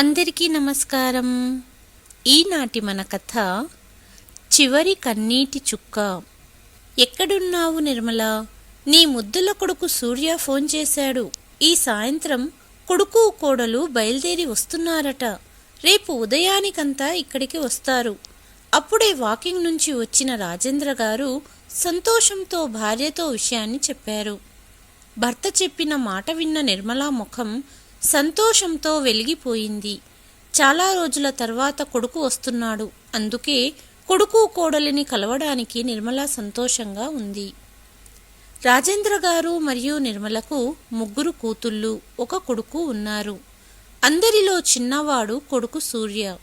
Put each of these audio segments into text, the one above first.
అందరికీ నమస్కారం. ఈనాటి మన కథ చివరి కన్నీటి చుక్క. ఎక్కడున్నావు నిర్మల? నీ ముద్దుల కొడుకు సూర్య ఫోన్ చేశాడు. ఈ సాయంత్రం కొడుకు కోడలు బయలుదేరి వస్తున్నారట. రేపు ఉదయానికంతా ఇక్కడికి వస్తారు. అప్పుడే వాకింగ్ నుంచి వచ్చిన రాజేంద్ర గారు సంతోషంతో భార్యతో విషయాన్ని చెప్పారు. భర్త చెప్పిన మాట విన్న నిర్మలా ముఖం సంతోషంతో వెలిగిపోయింది. చాలా రోజుల తర్వాత కొడుకు వస్తున్నాడు. అందుకే కొడుకు కోడలిని కలవడానికి నిర్మల సంతోషంగా ఉంది. రాజేంద్ర గారు మరియు నిర్మలకు ముగ్గురు కూతుళ్ళు ఒక కొడుకు ఉన్నారు. అందరిలో చిన్నవాడు కొడుకు సూర్య.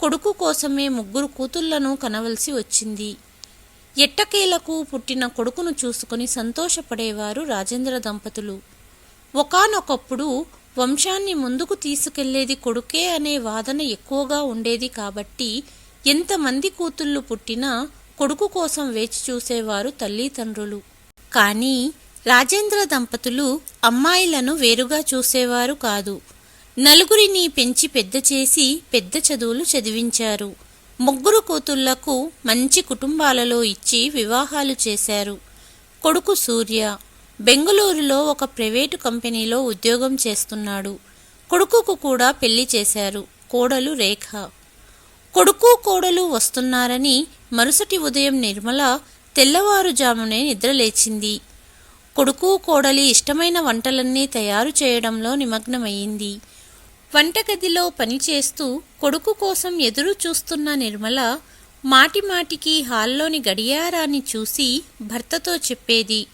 కొడుకు కోసమే ముగ్గురు కూతుళ్ళను కనవలసి వచ్చింది. ఎట్టకేలకు పుట్టిన కొడుకును చూసుకొని సంతోషపడేవారు రాజేంద్ర దంపతులు. ఒకానొకప్పుడు వంశాన్ని ముందుకు తీసుకెళ్ళేది కొడుకే అనే వాదన ఎక్కువగా ఉండేది కాబట్టి ఎంతమంది కూతుళ్ళు పుట్టినా కొడుకు కోసం వేచి చూసేవారు తల్లిదండ్రులు. కానీ రాజేంద్ర దంపతులు అమ్మాయిలను వేరుగా చూసేవారు కాదు. నలుగురిని పెంచి పెద్ద చేసి పెద్ద చదువులు చదివించారు. ముగ్గురు కూతుళ్ళకు మంచి కుటుంబాలలో ఇచ్చి వివాహాలు చేశారు. కొడుకు సూర్య బెంగళూరులో ఒక ప్రైవేటు కంపెనీలో ఉద్యోగం చేస్తున్నాడు. కొడుకుకు కూడా పెళ్ళి చేశారు. కోడలు రేఖ. కొడుకు కోడలు వస్తున్నారని మరుసటి ఉదయం నిర్మల తెల్లవారుజామునే నిద్రలేచింది. కొడుకు కోడలి ఇష్టమైన వంటలన్నీ తయారు చేయడంలో నిమగ్నమయ్యింది. వంటగదిలో పనిచేస్తూ కొడుకు కోసం ఎదురు చూస్తున్న నిర్మల మాటిమాటికి హాల్లోని గడియారాన్ని చూసి భర్తతో చెప్పేది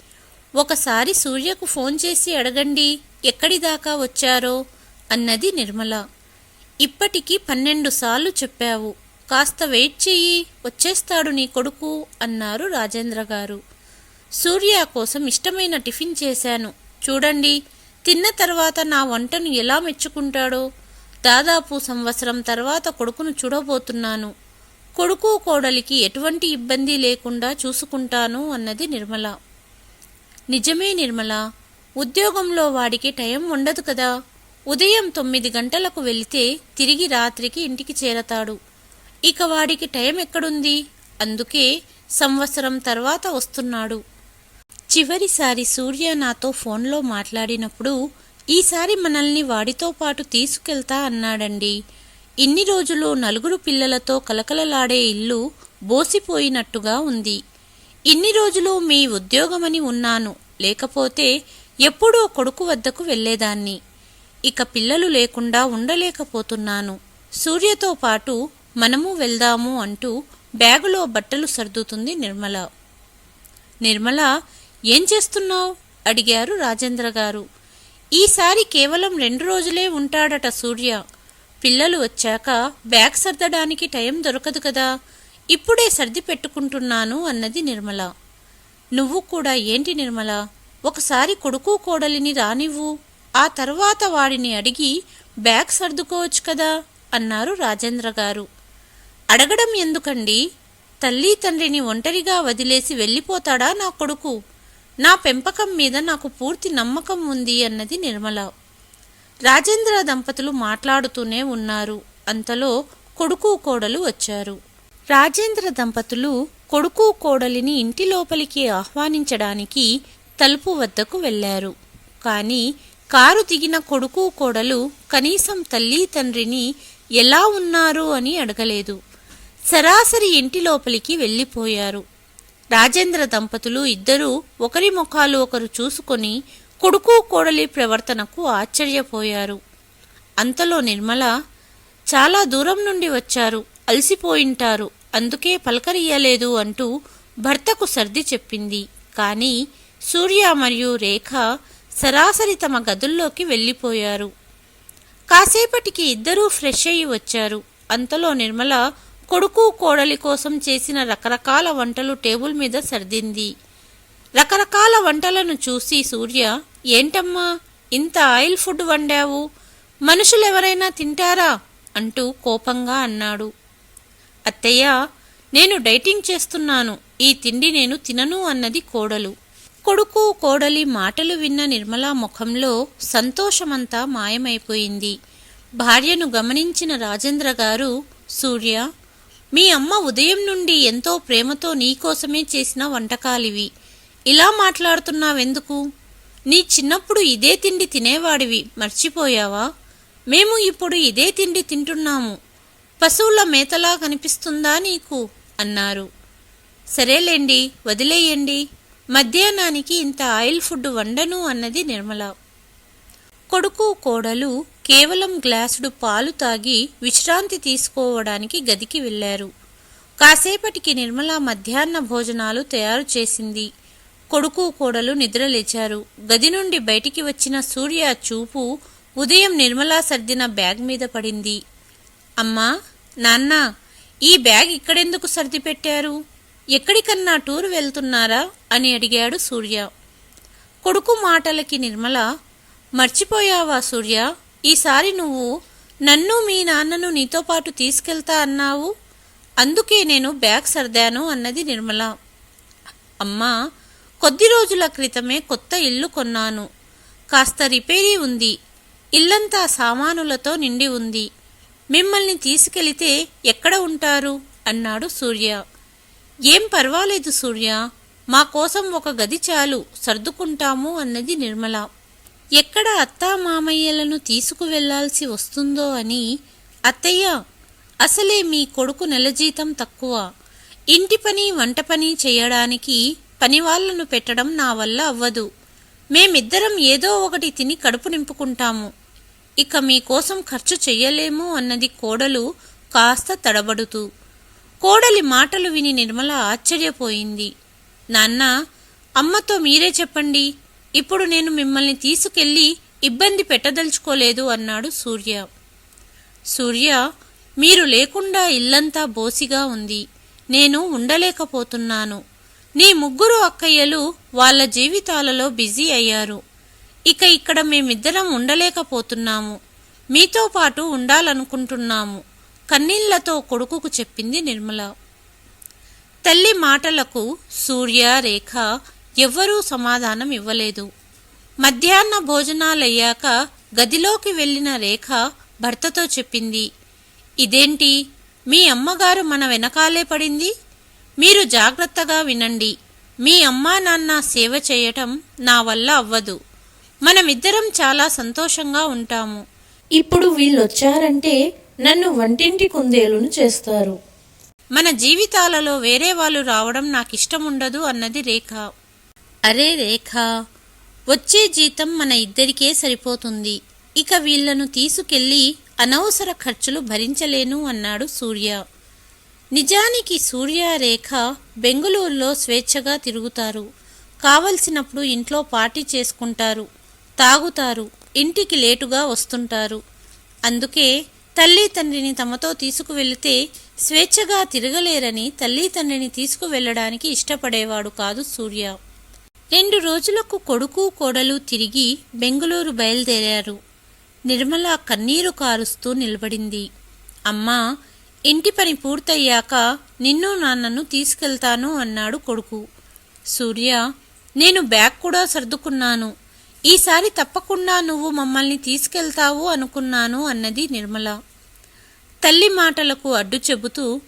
ఒకసారి సూర్యకు ఫోన్ చేసి అడగండి ఎక్కడి దాకా వచ్చారో అన్నది నిర్మల. ఇప్పటికి పన్నెండు సార్లు చెప్పావు. కాస్త వెయిట్ చెయ్యి వచ్చేస్తాడు నీ కొడుకు అన్నారు రాజేంద్ర గారు. సూర్య కోసం ఇష్టమైన టిఫిన్ చేశాను. చూడండి తిన్న తర్వాత నా వంటను ఎలా మెచ్చుకుంటాడో. దాదాపు సంవత్సరం తర్వాత కొడుకును చూడబోతున్నాను. కొడుకు కోడలికి ఎటువంటి ఇబ్బంది లేకుండా చూసుకుంటాను అన్నది నిర్మల. నిజమే నిర్మల ఉద్యోగంలో వాడికి టైం ఉండదు కదా. ఉదయం తొమ్మిది గంటలకు వెళితే తిరిగి రాత్రికి ఇంటికి చేరతాడు. ఇక వాడికి టైం ఎక్కడుంది? అందుకే సంవత్సరం తర్వాత వస్తున్నాడు. చివరిసారి సూర్య నాతో ఫోన్లో మాట్లాడినప్పుడు ఈసారి మనల్ని వాడితో పాటు తీసుకెళ్తా అన్నాడండి. ఇన్ని రోజులు నలుగురు పిల్లలతో కలకలలాడే ఇల్లు బోసిపోయినట్టుగా ఉంది. ఇన్ని రోజులు మీ ఉద్యోగమని ఉన్నాను. లేకపోతే ఎప్పుడో కొడుకు వద్దకు వెళ్ళేదాన్ని. ఇక పిల్లలు లేకుండా ఉండలేకపోతున్నాను. సూర్యతో పాటు మనము వెళ్దాము అంటూ బ్యాగులో బట్టలు సర్దుతుంది నిర్మల. నిర్మల ఏం చేస్తున్నావు? అడిగారు రాజేంద్ర గారు. ఈసారి కేవలం రెండు రోజులే ఉంటాడట సూర్య. పిల్లలు వచ్చాక బ్యాగ్ సర్దడానికి టైం దొరకదు కదా. ఇప్పుడే సర్ది పెట్టుకుంటున్నాను అన్నది నిర్మల. నువ్వు కూడా ఏంటి నిర్మల? ఒకసారి కొడుకు కోడలిని రానివ్వు. ఆ తర్వాత వాడిని అడిగి బ్యాగ్ సర్దుకోవచ్చు కదా? అన్నారు రాజేంద్ర గారు. అడగడం ఎందుకండి? తల్లి తండ్రిని ఒంటరిగా వదిలేసి వెళ్ళిపోతాడా నా కొడుకు? నా పెంపకం మీద నాకు పూర్తి నమ్మకం ఉంది అన్నది నిర్మల. రాజేంద్ర దంపతులు మాట్లాడుతూనే ఉన్నారు. అంతలో కొడుకు కోడలు వచ్చారు. రాజేంద్ర దంపతులు కొడుకు కోడలిని ఇంటి లోపలికి ఆహ్వానించడానికి తలుపు వద్దకు వెళ్ళారు కాని కారు దిగిన కొడుకు కోడలు కనీసం తల్లి తండ్రిని ఎలా ఉన్నారు అని అడగలేదు. సరాసరి ఇంటి లోపలికి వెళ్ళిపోయారు. రాజేంద్ర దంపతులు ఇద్దరూ ఒకరి ముఖాలు ఒకరు చూసుకొని కొడుకు కోడలి ప్రవర్తనకు ఆశ్చర్యపోయారు. అంతలో నిర్మల చాలా దూరం నుండి వచ్చారు. అలసిపోయింటారు. అందుకే పలకరియలేదు అంటూ భర్తకు సర్ది చెప్పింది. కానీ సూర్య మరియు రేఖ సరాసరి తమ గదుల్లోకి వెళ్ళిపోయారు. కాసేపటికి ఇద్దరూ ఫ్రెష్ అయ్యి వచ్చారు. అంతలో నిర్మల కొడుకు కోడలి కోసం చేసిన రకరకాల వంటలు టేబుల్ మీద సర్దింది. రకరకాల వంటలను చూసి సూర్య ఏంటమ్మా ఇంత ఆయిల్ ఫుడ్ వండావు? మనుషులెవరైనా తింటారా? అంటూ కోపంగా అన్నాడు. అత్తయ్య నేను డైటింగ్ చేస్తున్నాను. ఈ తిండి నేను తినను అన్నది కోడలు. కొడుకు కోడలి మాటలు విన్న నిర్మలా ముఖంలో సంతోషమంతా మాయమైపోయింది. భార్యను గమనించిన రాజేంద్ర గారు సూర్య మీ అమ్మ ఉదయం నుండి ఎంతో ప్రేమతో నీకోసమే చేసిన వంటకాలివి. ఇలా మాట్లాడుతున్నావెందుకు? నీ చిన్నప్పుడు ఇదే తిండి తినేవాడివి మర్చిపోయావా? మేము ఇప్పుడు ఇదే తిండి తింటున్నాము. పశువుల మేతలా కనిపిస్తుందా నీకు? అన్నారు. సరేలేండి వదిలేయండి. మధ్యాహ్నానికి ఇంత ఆయిల్ ఫుడ్ వండను అన్నది నిర్మల. కొడుకు కోడలు కేవలం గ్లాసుడు పాలు తాగి విశ్రాంతి తీసుకోవడానికి గదికి వెళ్ళారు. కాసేపటికి నిర్మల మధ్యాహ్న భోజనాలు తయారు చేసింది. కొడుకు కోడలు నిద్రలేచారు. గది నుండి బయటికి వచ్చిన సూర్య చూపు ఉదయం నిర్మలా సర్దిన బ్యాగ్ మీద పడింది. అమ్మా నాన్న ఈ బ్యాగ్ ఇక్కడెందుకు సర్ది పెట్టారు ఎక్కడికన్నా టూర్ వెళ్తున్నారా? అని అడిగాడు సూర్య. కొడుకు మాటలకి నిర్మల మర్చిపోయావా సూర్య? ఈసారి నువ్వు నన్ను మీ నాన్నను నీతో పాటు తీసుకెళ్తా అన్నావు. అందుకే నేను బ్యాగ్ సర్దాను అన్నది నిర్మల. అమ్మా కొద్ది రోజుల క్రితమే కొత్త ఇల్లు కొన్నాను. కాస్త రిపేరీ ఉంది. ఇల్లంతా సామానులతో నిండి ఉంది. మిమ్మల్ని తీసుకెళితే ఎక్కడ ఉంటారు? అన్నాడు సూర్య. ఏం పర్వాలేదు సూర్య. మా కోసం ఒక గది చాలు సర్దుకుంటాము అన్నది నిర్మల. ఎక్కడ అత్తా మామయ్యలను తీసుకువెళ్ళాల్సి వస్తుందో అని అత్తయ్య అసలే మీ కొడుకు నెల జీతం తక్కువ. ఇంటి పని వంట పని చేయడానికి పనివాళ్ళను పెట్టడం నా వల్ల అవ్వదు. మేమిద్దరం ఏదో ఒకటి తిని కడుపు నింపుకుంటాము. ఇక మీకోసం ఖర్చు చెయ్యలేము అన్నది కోడలు కాస్త తడబడుతూ. కోడలి మాటలు విని నిర్మల ఆశ్చర్యపోయింది. నాన్న అమ్మతో మీరే చెప్పండి. ఇప్పుడు నేను మిమ్మల్ని తీసుకెళ్ళి ఇబ్బంది పెట్టదలుచుకోలేదు అన్నాడు సూర్య. సూర్య మీరు లేకుండా ఇల్లంతా బోసిగా ఉంది. నేను ఉండలేకపోతున్నాను. నీ ముగ్గురు అక్కయ్యలు వాళ్ళ జీవితాలలో బిజీ అయ్యారు. ఇక ఇక్కడ మేమిద్దరం ఉండలేకపోతున్నాము. మీతో పాటు ఉండాలనుకుంటున్నాము. కన్నీళ్ళతో కొడుకుకు చెప్పింది నిర్మల. తల్లి మాటలకు సూర్య రేఖ ఎవ్వరూ సమాధానం ఇవ్వలేదు. మధ్యాహ్న భోజనాలయ్యాక గదిలోకి వెళ్ళిన రేఖ భర్తతో చెప్పింది ఇదేంటి? మీ అమ్మగారు మన వెనకాలే పడింది? మీరు జాగ్రత్తగా వినండి. మీ అమ్మా నాన్న సేవ చేయటం నా వల్ల అవ్వదు. మనమిద్దరం చాలా సంతోషంగా ఉంటాము. ఇప్పుడు వీళ్ళొచ్చారంటే నన్ను వంటింటి కుందేలును చేస్తారు. మన జీవితాలలో వేరే వాళ్ళు రావడం నాకిష్టముండదు అన్నది రేఖ. అరే రేఖ వచ్చే జీతం మన ఇద్దరికే సరిపోతుంది. ఇక వీళ్ళను తీసుకెళ్ళి అనవసర ఖర్చులు భరించలేను అన్నాడు సూర్య. నిజానికి సూర్య రేఖ బెంగుళూరులో స్వేచ్ఛగా తిరుగుతారు. కావలసినప్పుడు ఇంట్లో పార్టీ చేసుకుంటారు. తాగుతారు. ఇంటికి లేటుగా వస్తుంటారు. అందుకే తల్లి తండ్రిని తమతో తీసుకువెళితే స్వేచ్ఛగా తిరగలేరని తల్లి తండ్రిని తీసుకువెళ్ళడానికి ఇష్టపడేవాడు కాదు సూర్య. రెండు రోజులకు కొడుకు కోడలు తిరిగి బెంగళూరు బయలుదేరారు. నిర్మల కన్నీరు కారుస్తూ నిలబడింది. అమ్మా ఇంటి పని పూర్తయ్యాక నిన్ను నాన్నను తీసుకెళ్తాను అన్నాడు కొడుకు. సూర్య నేను బ్యాగ్ కూడా సర్దుకున్నాను. ఈసారి తప్పకుండా నువ్వు మమ్మల్ని తీసుకెళ్తావు అనుకున్నాను అన్నది నిర్మల. తల్లి మాటలకు అడ్డు చెబుతూ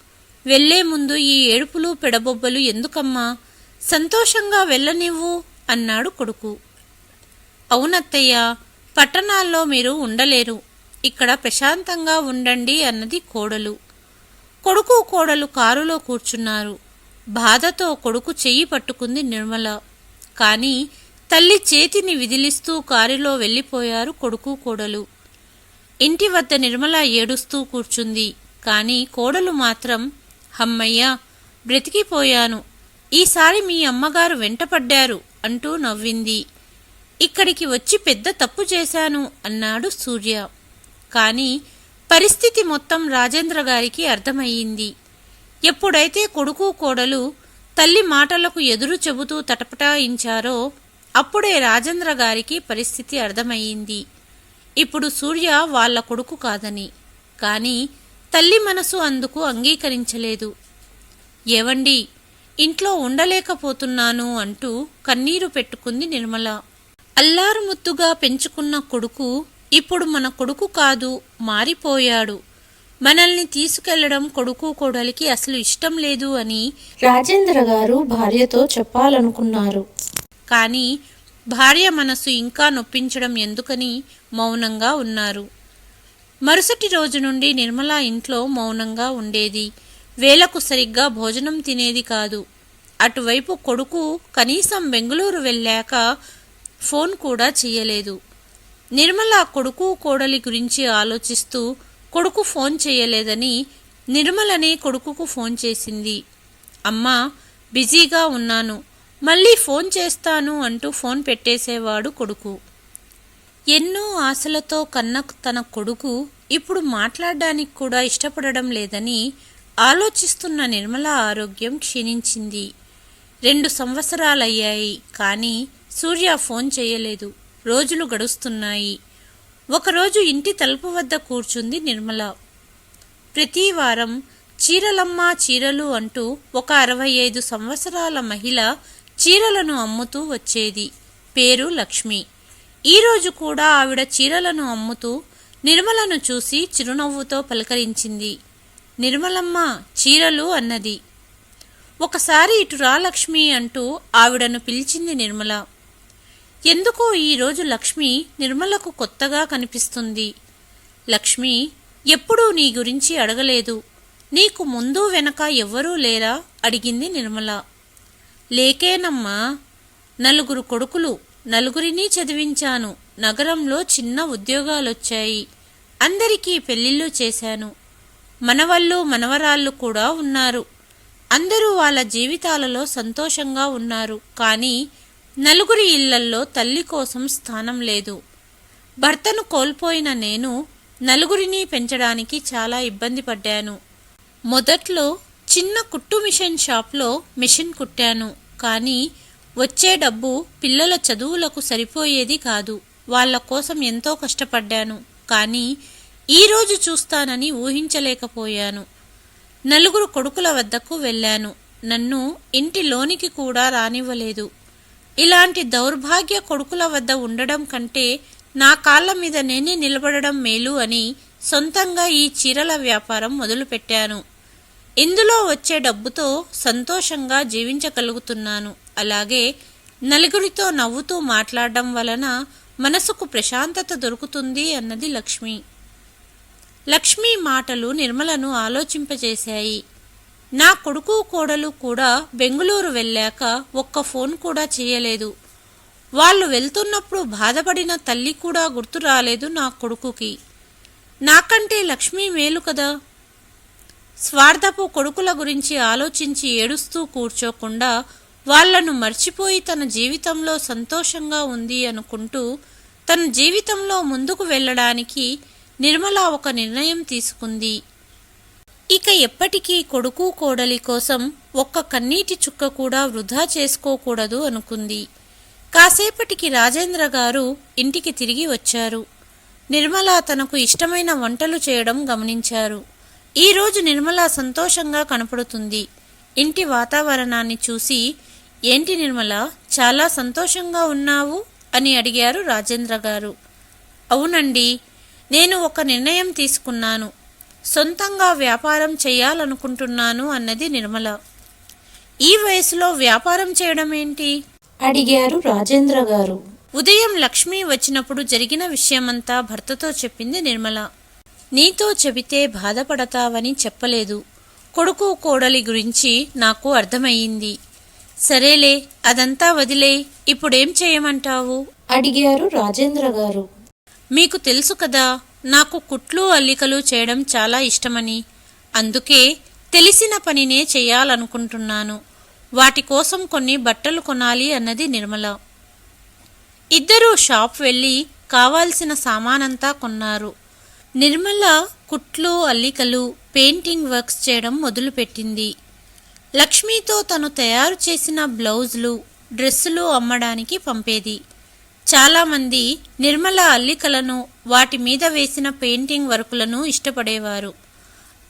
వెళ్ళే ముందు ఈ ఏడుపులు పెడబొబ్బలు ఎందుకమ్మా? సంతోషంగా వెళ్ళనివ్వు అన్నాడు కొడుకు. అవునత్తయ్య పట్టణాల్లో మీరు ఉండలేరు. ఇక్కడ ప్రశాంతంగా ఉండండి అన్నది కోడలు. కొడుకు కోడలు కారులో కూర్చున్నారు. బాధతో కొడుకు చెయ్యి పట్టుకుంది నిర్మల. కానీ తల్లి చేతిని విదిలిస్తూ కారులో వెళ్ళిపోయారు కొడుకు కోడలు. ఇంటి వద్ద నిర్మల ఏడుస్తూ కూర్చుంది. కానీ కోడలు మాత్రం హమ్మయ్యా బ్రతికిపోయాను. ఈసారి మీ అమ్మగారు వెంటపడ్డారు అంటూ నవ్వింది. ఇక్కడికి వచ్చి పెద్ద తప్పు చేశాను అన్నాడు సూర్య. కానీ పరిస్థితి మొత్తం రాజేంద్ర గారికి అర్థమయ్యింది. ఎప్పుడైతే కొడుకు కోడలు తల్లి మాటలకు ఎదురు చెబుతూ తటపటాయించారో అప్పుడే రాజేంద్ర గారికి పరిస్థితి అర్థమయ్యింది. ఇప్పుడు సూర్య వాళ్ళ కొడుకు కాదని కాని తల్లి మనసు అందుకు అంగీకరించలేదు. ఏవండి ఇంట్లో ఉండలేకపోతున్నాను అంటూ కన్నీరు పెట్టుకుంది నిర్మల. అల్లారుముద్దుగా పెంచుకున్న కొడుకు ఇప్పుడు మన కొడుకు కాదు మారిపోయాడు. మనల్ని తీసుకెళ్ళడం కొడుకు కోడలికి అసలు ఇష్టం లేదు అని రాజేంద్ర గారు భార్యతో చెప్పాలనుకున్నారు. కానీ భార్య మనసు ఇంకా నొప్పించడం ఎందుకని మౌనంగా ఉన్నారు. మరుసటి రోజు నుండి నిర్మల ఇంట్లో మౌనంగా ఉండేది. వేలకు సరిగ్గా భోజనం తినేది కాదు. అటువైపు కొడుకు కనీసం బెంగళూరు వెళ్ళాక ఫోన్ కూడా చేయలేదు. నిర్మల కొడుకు కోడలి గురించి ఆలోచిస్తూ కొడుకు ఫోన్ చేయలేదని నిర్మలనే కొడుకుకు ఫోన్ చేసింది. అమ్మా బిజీగా ఉన్నాను. మళ్ళీ ఫోన్ చేస్తాను అంటూ ఫోన్ పెట్టేసేవాడు కొడుకు. ఎన్నో ఆశలతో కన్న తన కొడుకు ఇప్పుడు మాట్లాడడానికి కూడా ఇష్టపడడం లేదని ఆలోచిస్తున్న నిర్మల ఆరోగ్యం క్షీణించింది. రెండు సంవత్సరాలయ్యాయి కానీ సూర్య ఫోన్ చేయలేదు. రోజులు గడుస్తున్నాయి. ఒకరోజు ఇంటి తలుపు వద్ద కూర్చుంది నిర్మల. ప్రతి వారం చీరలమ్మ చీరలు అంటూ ఒక అరవై ఐదు సంవత్సరాల మహిళ చీరలను అమ్ముతూ వచ్చేది. పేరు లక్ష్మి. ఈరోజు కూడా ఆవిడ చీరలను అమ్ముతూ నిర్మలను చూసి చిరునవ్వుతో పలకరించింది. నిర్మలమ్మ చీరలు అన్నది. ఒకసారి ఇటు రాలక్ష్మి అంటూ ఆవిడను పిలిచింది నిర్మల. ఎందుకో ఈరోజు లక్ష్మి నిర్మలకు కొత్తగా కనిపిస్తుంది. లక్ష్మి ఎప్పుడూ నీ గురించి అడగలేదు. నీకు ముందు వెనక ఎవ్వరూ లేరా? అడిగింది నిర్మల. లేకేనమ్మా నలుగురు కొడుకులు నలుగురిని చదివించాను. నగరంలో చిన్న ఉద్యోగాలొచ్చాయి. అందరికీ పెళ్ళిళ్ళు చేశాను. మనవళ్ళు మనవరాళ్ళు కూడా ఉన్నారు. అందరూ వాళ్ళ జీవితాలలో సంతోషంగా ఉన్నారు. కానీ నలుగురి ఇళ్ళల్లో తల్లి కోసం స్థానం లేదు. భర్తను కోల్పోయిన నేను నలుగురిని పెంచడానికి చాలా ఇబ్బంది పడ్డాను. మొదట్లో చిన్న కుట్టు మిషన్ షాప్లో మిషన్ కుట్టాను. కానీ వచ్చే డబ్బు పిల్లల చదువులకు సరిపోయేది కాదు. వాళ్ళ కోసం ఎంతో కష్టపడ్డాను. కానీ ఈరోజు చూస్తానని ఊహించలేకపోయాను. నలుగురు కొడుకుల వద్దకు వెళ్ళాను. నన్ను ఇంటి లోనికి కూడా రానివ్వలేదు. ఇలాంటి దౌర్భాగ్య కొడుకుల వద్ద ఉండడం కంటే నా కాళ్ళ మీద నేనే నిలబడడం మేలు అని సొంతంగా ఈ చీరల వ్యాపారం మొదలుపెట్టాను. ఇందులో వచ్చే డబ్బుతో సంతోషంగా జీవించగలుగుతున్నాను. అలాగే నలుగురితో నవ్వుతూ మాట్లాడడం వలన మనసుకు ప్రశాంతత దొరుకుతుంది అన్నది లక్ష్మి. లక్ష్మి మాటలు నిర్మలను ఆలోచింపజేశాయి. నా కొడుకు కోడలు కూడా బెంగుళూరు వెళ్ళాక ఒక్క ఫోన్ కూడా చేయలేదు. వాళ్ళు వెళ్తున్నప్పుడు బాధపడిన తల్లి కూడా గుర్తు రాలేదు నా కొడుకుకి. నాకంటే లక్ష్మి మేలు కదా? స్వార్థపు కొడుకుల గురించి ఆలోచించి ఏడుస్తూ కూర్చోకుండా వాళ్ళను మర్చిపోయి తన జీవితంలో సంతోషంగా ఉంది అనుకుంటూ తన జీవితంలో ముందుకు వెళ్ళడానికి నిర్మల ఒక నిర్ణయం తీసుకుంది. ఇక ఎప్పటికీ కొడుకు కోడలి కోసం ఒక్క కన్నీటి చుక్క కూడా వృధా చేసుకోకూడదు అనుకుంది. కాసేపటికి రాజేంద్ర గారు ఇంటికి తిరిగి వచ్చారు. నిర్మల తనకు ఇష్టమైన వంటలు చేయడం గమనించారు. ఈరోజు నిర్మల సంతోషంగా కనపడుతుంది. ఇంటి వాతావరణాన్ని చూసి ఏంటి నిర్మల చాలా సంతోషంగా ఉన్నావు? అని అడిగారు రాజేంద్ర గారు. అవునండి నేను ఒక నిర్ణయం తీసుకున్నాను. సొంతంగా వ్యాపారం చేయాలనుకుంటున్నాను అన్నది నిర్మల. ఈ వయసులో వ్యాపారం చేయడం ఏంటి? అడిగారు రాజేంద్ర గారు. ఉదయం లక్ష్మి వచ్చినప్పుడు జరిగిన విషయమంతా భర్తతో చెప్పింది నిర్మల. నీతో చెబితే బాధపడతావని చెప్పలేదు. కొడుకు కోడలి గురించి నాకు అర్థమయ్యింది. సరేలే అదంతా వదిలే ఇప్పుడేం చేయమంటావు? అడిగారు రాజేంద్ర గారు. మీకు తెలుసు కదా నాకు కుట్లు అల్లికలు చేయడం చాలా ఇష్టమని. అందుకే తెలిసిన పనినే చేయాలనుకుంటున్నాను. వాటి కోసం కొన్ని బట్టలు కొనాలి అన్నది నిర్మల. ఇద్దరూ షాప్ వెళ్ళి కావాల్సిన సామానంతా కొన్నారు. నిర్మల కుట్లు అల్లికలు పెయింటింగ్ వర్క్స్ చేయడం మొదలుపెట్టింది. లక్ష్మితో తను తయారు చేసిన బ్లౌజులు డ్రెస్సులు అమ్మడానికి పంపేది. చాలామంది నిర్మల అల్లికలను వాటి మీద వేసిన పెయింటింగ్ వర్కులను ఇష్టపడేవారు.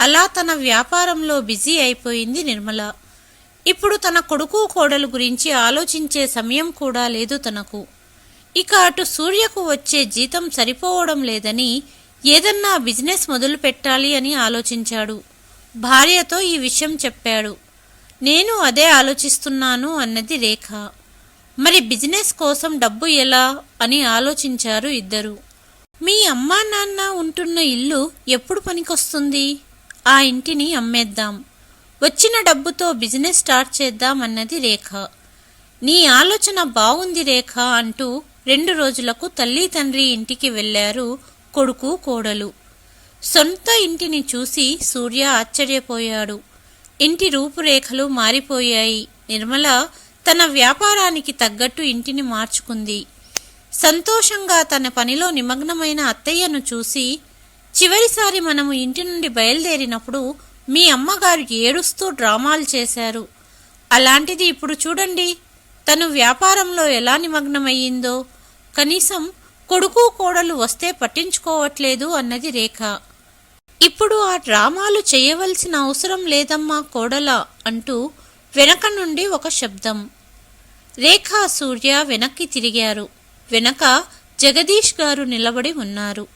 అలా తన వ్యాపారంలో బిజీ అయిపోయింది నిర్మల. ఇప్పుడు తన కొడుకు కోడలు గురించి ఆలోచించే సమయం కూడా లేదు తనకు. ఇక అటు సూర్యకు వచ్చే జీతం సరిపోవడం లేదని ఏదన్నా బిజినెస్ మొదలు పెట్టాలి అని ఆలోచించాడు. భార్యతో ఈ విషయం చెప్పాడు. నేను అదే ఆలోచిస్తున్నాను అన్నది రేఖ. మరి బిజినెస్ కోసం డబ్బు ఎలా? అని ఆలోచించారు ఇద్దరు. మీ అమ్మా నాన్న ఉంటున్న ఇల్లు ఎప్పుడు పనికొస్తుంది? ఆ ఇంటిని అమ్మేద్దాం. వచ్చిన డబ్బుతో బిజినెస్ స్టార్ట్ చేద్దాం అన్నది రేఖ. నీ ఆలోచన బాగుంది రేఖ అంటూ రెండు రోజులకు తల్లి తండ్రి ఇంటికి వెళ్ళారు కొడుకు కోడలు. సొంత ఇంటిని చూసి సూర్య ఆశ్చర్యపోయాడు. ఇంటి రూపురేఖలు మారిపోయాయి. నిర్మల తన వ్యాపారానికి తగ్గట్టు ఇంటిని మార్చుకుంది. సంతోషంగా తన పనిలో నిమగ్నమైన అత్తయ్యను చూసి చివరిసారి మనము ఇంటి నుండి బయలుదేరినప్పుడు మీ అమ్మగారు ఏడుస్తూ డ్రామాలు చేశారు. అలాంటిది ఇప్పుడు చూడండి. తను వ్యాపారంలో ఎలా నిమగ్నమయ్యిందో. కనీసం కొడుకు కోడలు వస్తే పట్టించుకోవట్లేదు అన్నది రేఖ. ఇప్పుడు ఆ డ్రామాలు చేయవలసిన అవసరం లేదమ్మా కోడల అంటూ వెనక నుండి ఒక శబ్దం. రేఖ సూర్య వెనక్కి తిరిగారు. వెనక జగదీష్ గారు నిలబడి ఉన్నారు.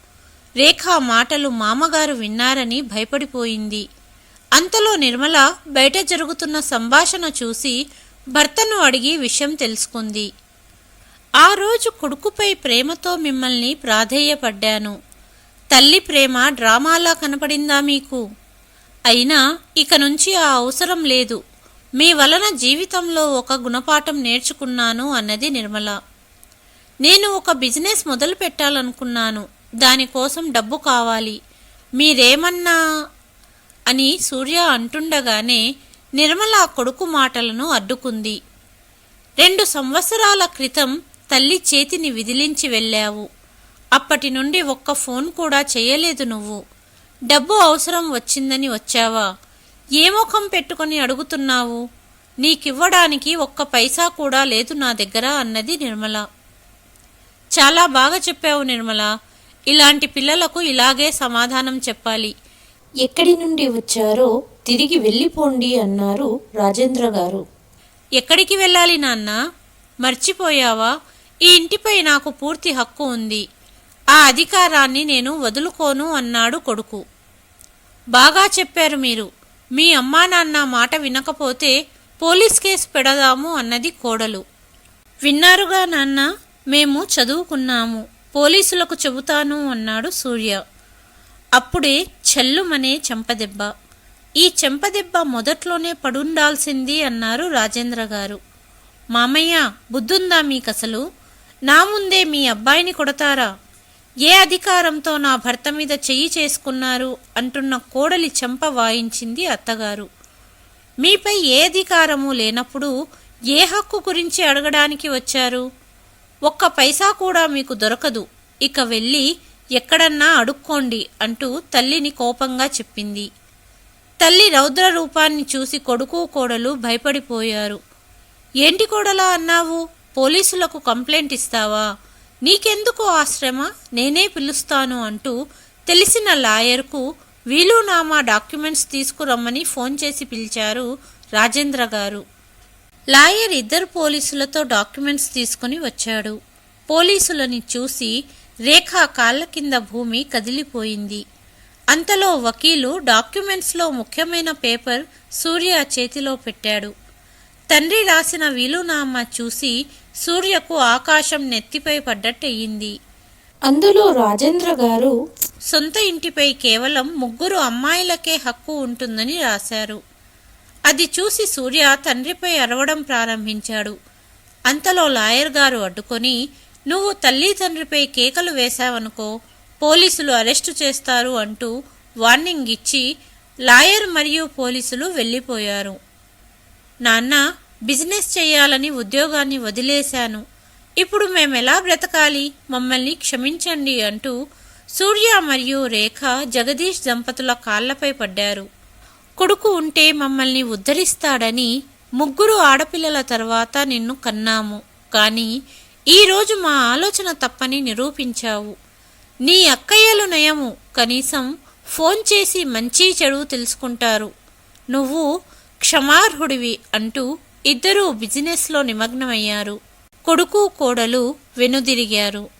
రేఖ మాటలు మామగారు విన్నారని భయపడిపోయింది. అంతలో నిర్మల బయట జరుగుతున్న సంభాషణ చూసి భర్తను అడిగి విషయం తెలుసుకుంది. ఆ రోజు కొడుకుపై ప్రేమతో మిమ్మల్ని ప్రాధేయపడ్డాను. తల్లి ప్రేమ డ్రామాలా కనపడిందా మీకు? అయినా ఇక నుంచి ఆ అవసరం లేదు. మీ వలన జీవితంలో ఒక గుణపాఠం నేర్చుకున్నాను అన్నది నిర్మల. నేను ఒక బిజినెస్ మొదలు పెట్టాలనుకున్నాను. దానికోసం డబ్బు కావాలి. మీరేమన్నా అని సూర్య అంటుండగానే నిర్మల కొడుకు మాటలను అడ్డుకుంది. రెండు సంవత్సరాల క్రితం తల్లి చేతిని విదిలించి వెళ్ళావు. అప్పటి నుండి ఒక్క ఫోన్ కూడా చేయలేదు నువ్వు. డబ్బు అవసరం వచ్చిందని వచ్చావా? ఏ ముఖం పెట్టుకొని అడుగుతున్నావు? నీకివ్వడానికి ఒక్క పైసా కూడా లేదు నా దగ్గర అన్నది నిర్మల. చాలా బాగా చెప్పావు నిర్మల. ఇలాంటి పిల్లలకు ఇలాగే సమాధానం చెప్పాలి. ఎక్కడి నుండి వచ్చారో తిరిగి వెళ్ళిపోండి అన్నారు రాజేంద్ర గారు. ఎక్కడికి వెళ్ళాలి నాన్న? మర్చిపోయావా? ఈ ఇంటిపై నాకు పూర్తి హక్కు ఉంది. ఆ అధికారాన్ని నేను వదులుకోను అన్నాడు కొడుకు. బాగా చెప్పారు మీరు. మీ అమ్మా నాన్న మాట వినకపోతే పోలీస్ కేసు పెడదాము అన్నది కోడలు. విన్నారుగా నాన్న మేము చదువుకున్నాము. పోలీసులకు చెబుతాను అన్నాడు సూర్య. అప్పుడే చెల్లుమనే చెంపదెబ్బ. ఈ చెంపదెబ్బ మొదట్లోనే పడుండాల్సింది అన్నారు రాజేంద్ర గారు. మామయ్య బుద్ధుందా మీకసలు? నా ముందే మీ అబ్బాయిని కొడతారా? ఏ అధికారంతో నా భర్త మీద చెయ్యి చేసుకున్నారు అంటున్న కోడలి చెంప వాయించింది అత్తగారు. మీపై ఏ అధికారము లేనప్పుడు ఏ హక్కు గురించి అడగడానికి వచ్చారు? ఒక్క పైసా కూడా మీకు దొరకదు. ఇక వెళ్ళి ఎక్కడన్నా అడుక్కోండి అంటూ తల్లిని కోపంగా చెప్పింది. తల్లి రౌద్ర రూపాన్ని చూసి కొడుకు కోడలు భయపడిపోయారు. ఏంటి కోడలా అన్నావు? పోలీసులకు కంప్లైంట్ ఇస్తావా? నీకెందుకు ఆ శ్రమ? నేనే పిలుస్తాను అంటూ తెలిసిన లాయర్కు వీలునామా డాక్యుమెంట్స్ తీసుకురమ్మని ఫోన్ చేసి పిలిచారు రాజేంద్ర గారు. లాయర్ ఇద్దరు పోలీసులతో డాక్యుమెంట్స్ తీసుకుని వచ్చాడు. పోలీసులని చూసి రేఖ కాళ్ళ కింద భూమి కదిలిపోయింది. అంతలో వకీలు డాక్యుమెంట్స్లో ముఖ్యమైన పేపర్ సూర్య చేతిలో పెట్టాడు. తండ్రి రాసిన వీలునామా చూసి సూర్యకు ఆకాశం నెత్తిపై పడ్డట్టయింది. అందులో రాజేంద్ర గారు సొంత ఇంటిపై కేవలం ముగ్గురు అమ్మాయిలకే హక్కు ఉంటుందని రాశారు. అది చూసి సూర్య తండ్రిపై అరవడం ప్రారంభించాడు. అంతలో లాయర్ గారు అడ్డుకొని నువ్వు తల్లి తండ్రిపై కేకలు వేశావనుకో పోలీసులు అరెస్టు చేస్తారు అంటూ వార్నింగ్ ఇచ్చి లాయర్ మరియు పోలీసులు వెళ్ళిపోయారు. నాన్న బిజినెస్ చేయాలని ఉద్యోగాన్ని వదిలేశాను. ఇప్పుడు మేమెలా బ్రతకాలి? మమ్మల్ని క్షమించండి అంటూ సూర్య మరియు రేఖ జగదీష్ దంపతుల కాళ్ళపై పడ్డారు. కొడుకు ఉంటే మమ్మల్ని ఉద్ధరిస్తాడని ముగ్గురు ఆడపిల్లల తర్వాత నిన్ను కన్నాము. కానీ ఈరోజు మా ఆలోచన తప్పని నిరూపించావు. నీ అక్కయ్యలు నయము. కనీసం ఫోన్ చేసి మంచి చెడు తెలుసుకుంటారు. నువ్వు క్షమార్హుడివి అంటూ ఇద్దరూ బిజినెస్లో నిమగ్నమయ్యారు. కొడుకు కోడలు వెనుదిరిగారు.